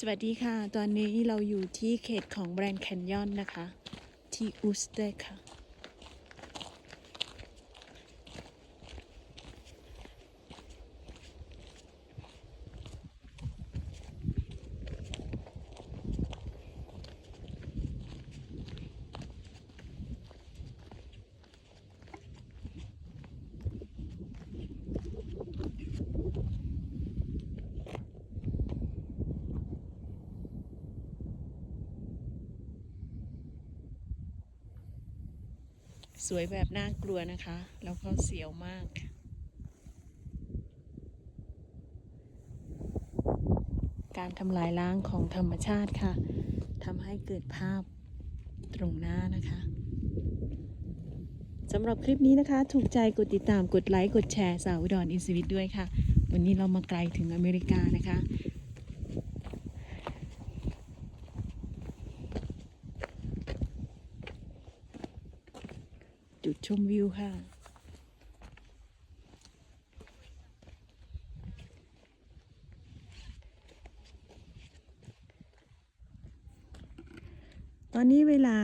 สวัสดีค่ะ ตอนนี้เราอยู่ที่เขตของแบรนด์แคนยอนนะคะ ที่อุสเตค่ะ สวยแบบน่ากลัวนะคะ แล้วก็เสียวมากการทำลายล้างของธรรมชาติค่ะ ทำให้เกิดภาพตรงหน้านะคะ สำหรับคลิปนี้นะคะ ถูกใจกดติดตาม กดไลค์ กดแชร์ สาวดอุดรอินสวิตด้วยค่ะ วันนี้เรามาไกลถึงอเมริกานะคะ จุดชมวิวค่ะ ตอนนี้เวลา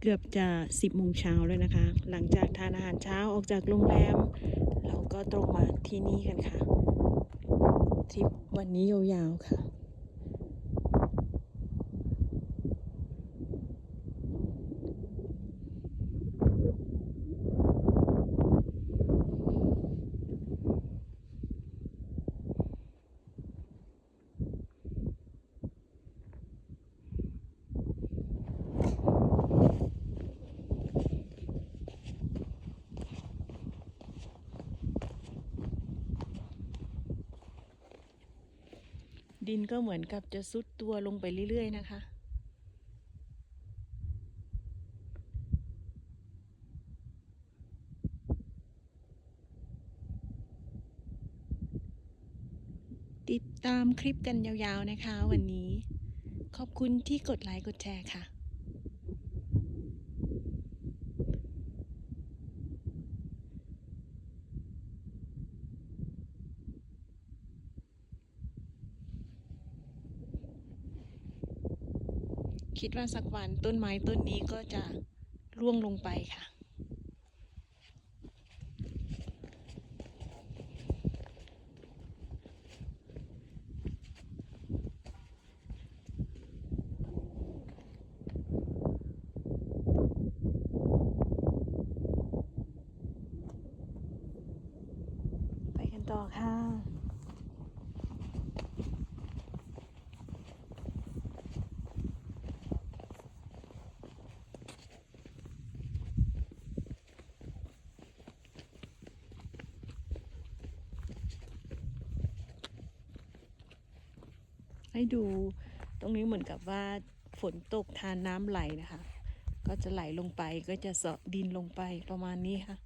เกือบจะ 10โมงเช้าแล้วนะคะ หลังจากทานอาหารเช้าออกจากโรงแรม เราก็ตรงมาที่นี่กันค่ะ ทริปวันนี้ยาวๆค่ะ ดินก็เหมือนกับจะซุดตัวลงไปเรื่อย ๆ นะคะ ติดตามคลิปกันยาวๆนะคะวันนี้ ขอบคุณที่กดไลค์กดแชร์ค่ะ คิดว่าสักวันต้นไม้ต้นนี้ก็จะร่วงลงไปค่ะ ไปกันต่อค่ะ ให้ดู ตรงนี้เหมือนกับว่าฝนตกทานน้ำไหลนะคะ ก็จะไหลลงไปก็จะเสาะดินลงไปประมาณนี้ค่ะ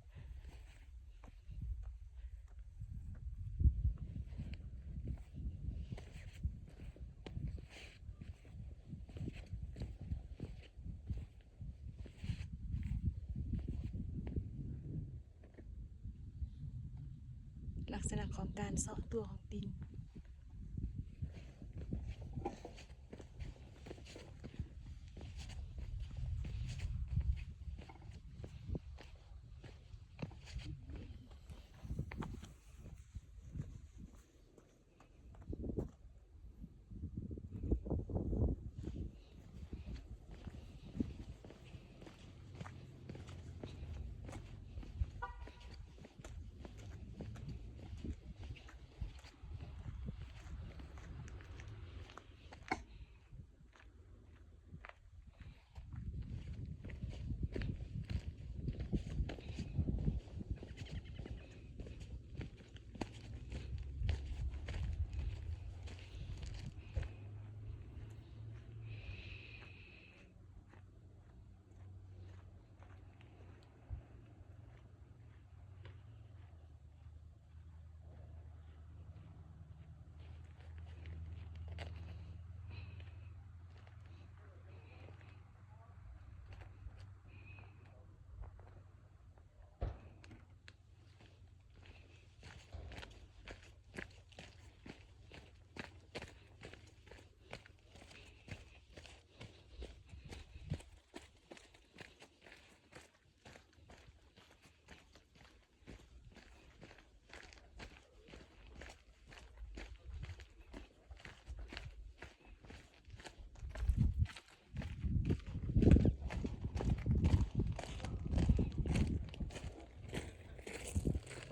ลักษณะของการเสาะตัวของดิน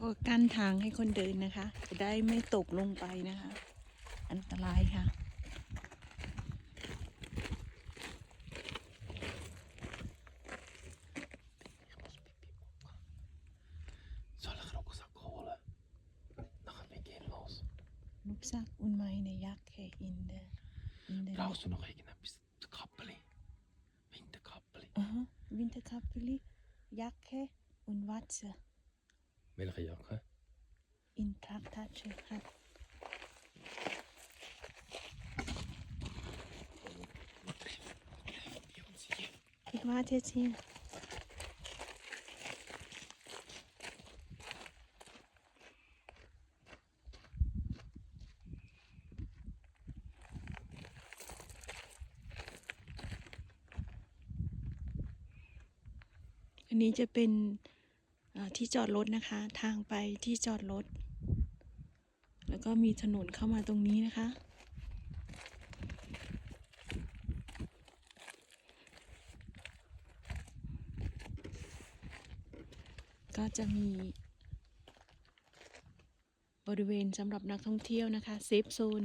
ก็กั้นทางให้คนเดินนะคะ จะได้ไม่ตกลงไปนะคะ อันตรายค่ะ Zal ik er ook eens halen? Dan gaan we geen los. ลูกซักอุ่นไหมในยักษ์แค่อินเดอินเด Brauchst du noch irgendetwas zu Kappeli? Winterkappeli. อ่าฮะวิ Welche Jacke? อินทรักทัชเชฮัต Die uns hier. คิดว่าเทชิงอันนี้จะเป็นเอ่อ ที่จอดรถนะคะ ทางไปที่จอดรถ แล้วก็มีถนนเข้ามาตรงนี้นะคะ ก็จะมี บริเวณสำหรับนักท่องเที่ยวนะคะ เซฟโซน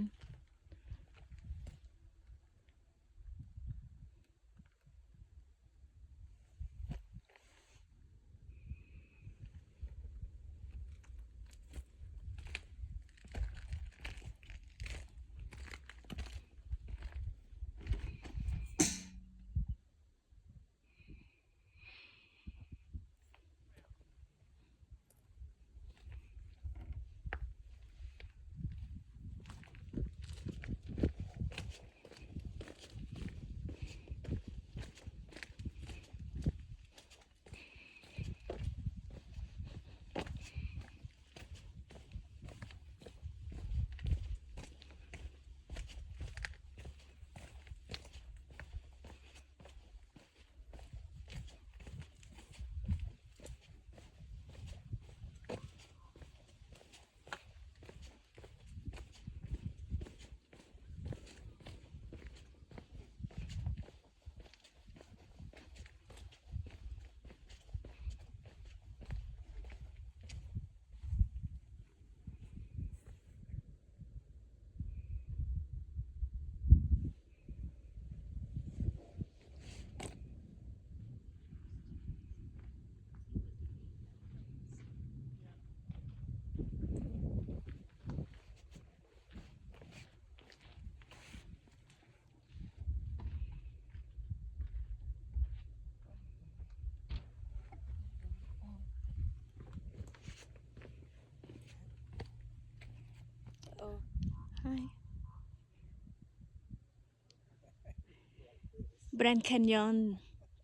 แบรนด์แคนยอน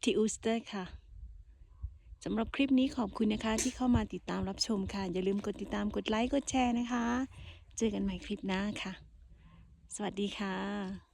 ที่อูสเตอร์ค่ะสำหรับคลิปนี้ขอบคุณนะคะที่เข้ามาติดตามรับชมค่ะ อย่าลืมกดติดตามกดไลค์กดแชร์นะคะ เจอกันใหม่คลิปหน้าค่ะ สวัสดีค่ะ